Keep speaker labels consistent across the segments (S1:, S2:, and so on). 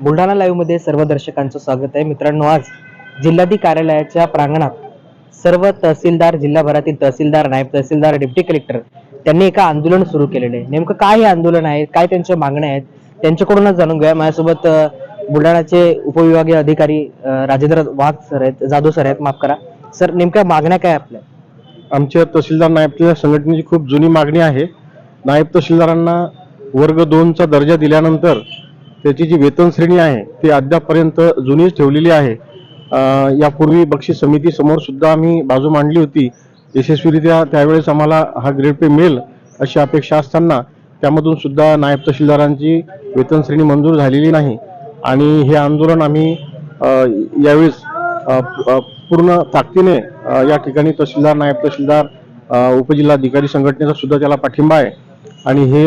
S1: बुलढाणा लाईव्हमध्ये सर्व दर्शकांचं स्वागत आहे. मित्रांनो आज जिल्हाधिक कार्यालयाच्या प्रांगणात सर्व तहसीलदार जिल्हाभरातील तहसीलदार नायब तहसीलदार डिप्टी कलेक्टर त्यांनी एका आंदोलन सुरू केलेलं आहे. नेमकं काय हे आंदोलन आहे? काय त्यांच्या मागण्या आहेत? त्यांच्याकडूनच जाणून घ्या माझ्यासोबत बुलढाणाचे उपविभागीय अधिकारी राजेंद्र वाघ सर आहेत जाधव सर आहेत. माफ करा. सर नेमक्या मागण्या काय आपल्या?
S2: आमच्या तहसीलदार नायब संघटनेची खूप जुनी मागणी आहे. नायब तहसीलदारांना वर्ग दोनचा दर्जा दिल्यानंतर त्याची जी वेतन श्रेणी आहे ती अद्यापपर्यंत जुनीच ठेवलेली आहे. यापूर्वी बक्षीस समितीसमोर सुद्धा आम्ही बाजू मांडली होती. यशस्वीरित्या त्यावेळेस आम्हाला हा ग्रेड पे मिळेल अशी अपेक्षा असताना त्यामधून सुद्धा नायब तहसीलदारांची वेतन श्रेणी मंजूर झालेली नाही. आणि हे आंदोलन आम्ही यावेळेस पूर्ण ताकदीने या ठिकाणी तहसीलदार नायब तहसीलदार उपजिल्हाधिकारी संघटनेचा सुद्धा त्याला पाठिंबा आहे. आणि हे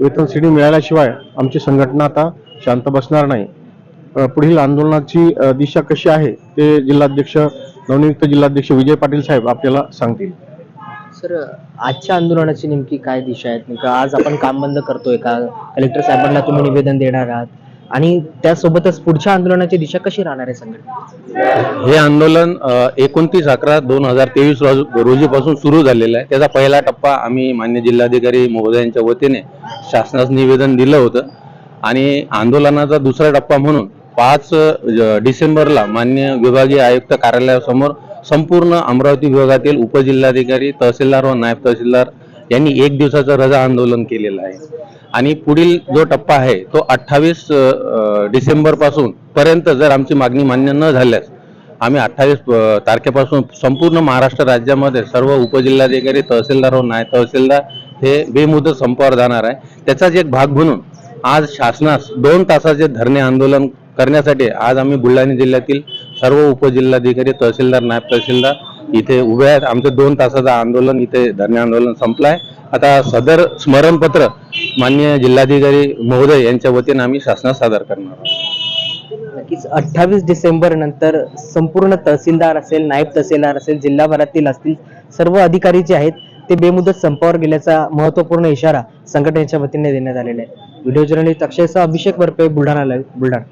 S2: वेतन श्रेणी मिळाल्याशिवाय आमची संघटना आता शांत बसणार नाही. पुढील आंदोलनाची दिशा कशी आहे ते जिल्हाध्यक्ष नवनियुक्त जिल्हाध्यक्ष विजय पाटील साहेब आपल्याला सांगतील.
S1: सर आजच्या आंदोलनाची नेमकी काय दिशा आहे नेमकं आज आपण काम बंद करतोय का? कलेक्टर साहेबांना तुम्ही निवेदन देणार आहात. आणि त्यासोबतच पुढच्या आंदोलनाची दिशा कशी राहणार आहे संघटना?
S3: हे आंदोलन एकोणतीस अकरा दोन हजार तेवीस रोजीपासून सुरू झालेलं आहे. त्याचा पहिला टप्पा आम्ही मान्य जिल्हाधिकारी महोदयांच्या वतीने शासनास निवेदन दिलं होतं. आणि आंदोलनाचा दुसरा टप्पा म्हणून पाच डिसेंबरला मान्य विभागीय आयुक्त कार्यालयासमोर संपूर्ण अमरावती विभागातील उपजिल्हाधिकारी तहसीलदार व नायब तहसीलदार यांनी एक दिवसाचं रजा आंदोलन केलेलं आहे. आणि पुढील जो टप्पा आहे तो अठ्ठावीस डिसेंबरपासून पर्यंत जर आमची मागणी मान्य न झाल्यास आम्ही अठ्ठावीस तारखेपासून संपूर्ण महाराष्ट्र राज्यामध्ये सर्व उपजिल्हाधिकारी तहसीलदार हो, व नायब तहसीलदार हे बेमुदत संपावर जाणार आहे. त्याचाच एक भाग म्हणून आज शासनास दोन तासाचे धरणे आंदोलन करण्यासाठी आज आम्ही बुलढाणा जिल्ह्यातील सर्व उपजिल्हाधिकारी तहसीलदार नायब तहसीलदार इथे उभे आहेत. आमचं दोन तासाचं आंदोलन इथे धरणे आंदोलन संपलं आहे आता सदर स्मरणपत्र मान्य जिल्हाधिकारी महोदय यांच्या वतीने आम्ही शासनात सादर करणार आहोत.
S1: नक्कीच अठ्ठावीस डिसेंबर नंतर संपूर्ण तहसीलदार असेल नायब तहसीलदार असेल जिल्हाभरातील असतील सर्व अधिकारी जे आहेत ते बेमुदत संपावर गेल्याचा महत्त्वपूर्ण इशारा संघटनेच्या वतीने देण्यात आलेला आहे. व्हिडिओ जर्नलिस्ट अक्षयसह अभिषेक बर्पे बुलढाणा लाईव्ह बुलढाणा.